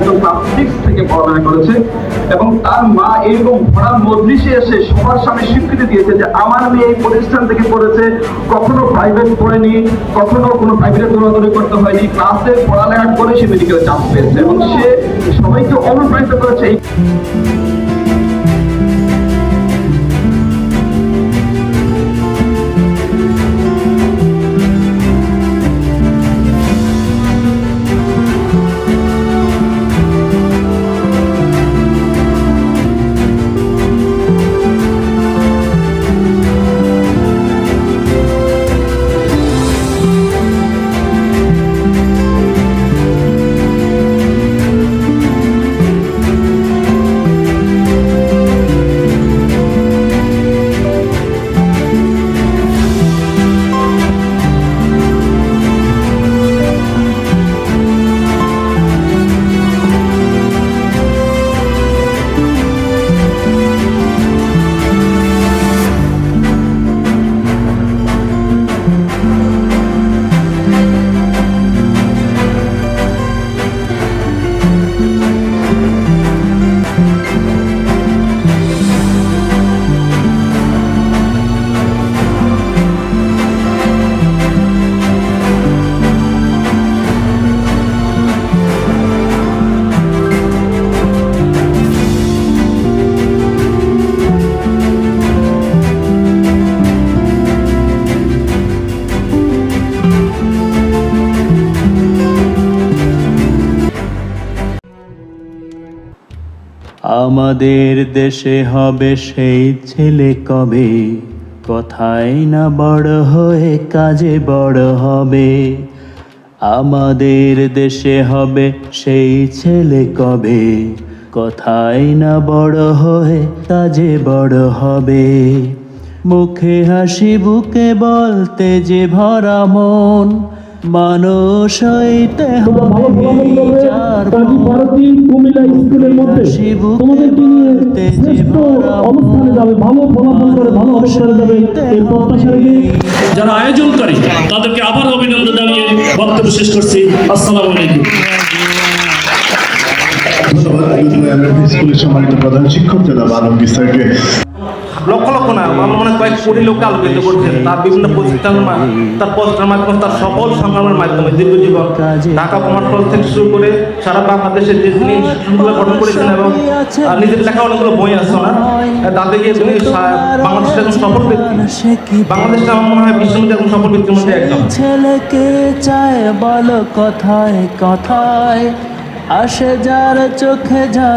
একজন তার সিক্স থেকে পড়াশোনা করেছে এবং তার মা এরকম ভরা মজলিসে এসে সবার সামনে স্বীকৃতি দিয়েছে যে আমার মেয়ে এই প্রতিষ্ঠান থেকে পড়েছে, কখনো প্রাইভেট পড়েনি, কখনো কোনো প্রাইভেটে দৌড়াদৌড়ি করতে হয়নি ক্লাসে পড়ালেখা করে সে মেডিকেল চান্স পেয়েছে। এবং সে সবাইকে অনুপ্রাণিত করেছে। আমাদের দেশে হবে সেই ছেলে কবে? কথাই না বড় হয়ে কাজে বড় হবে। আমাদের দেশে হবে সেই ছেলে কবে? কথাই না বড় হয়ে কাজে বড় হবে। মুখে হাসি বুকে বলতে যে ভরা মন মানুষ হইতে হবে যার কাজী মন। ভারতী কুমিল্লা স্কুলের মধ্যে। তোমাদেরকে নিয়ে শ্রেষ্ঠ অবস্থানে যাবে ভালো ফলাফল করে ভালো অবস্থানে যাবে। এই প্রত্যাশা রেখে যারা আয়োজনকারী তাদেরকে আবার অভিনন্দন জানিয়ে বক্তব্য শেষ করছি। আসসালামু আলাইকুম। ধন্যবাদ। স্কুলের সম্মানিত প্রধান শিক্ষক জনাব আলমগীর স্যারকে। লক্ষ লক্ষ না, আমার মনে কয়েক কোটি লোককে আলোকিত করছেন। তার বিভিন্ন প্রতিষ্ঠান তার পোস্টার মাধ্যমে, তার সফল সংগ্রামের মাধ্যমে দীর্ঘ জীবন ঢাকা কমার্স থেকে শুরু করে সারা বাংলাদেশের যে তিনি স্কুলগুলো গঠন করেছেন এবং নিজের লেখা অনেকগুলো বই আছে না তাতে গিয়ে তিনি বাংলাদেশের একজন সফল ব্যক্তি। বাংলাদেশটা আমার মনে হয় বিশ্বের মধ্যে একজন সফল ব্যক্তির মধ্যে একদম ছেলেকে চায় বলো কথায় কথায়, আসে যার চোখে যা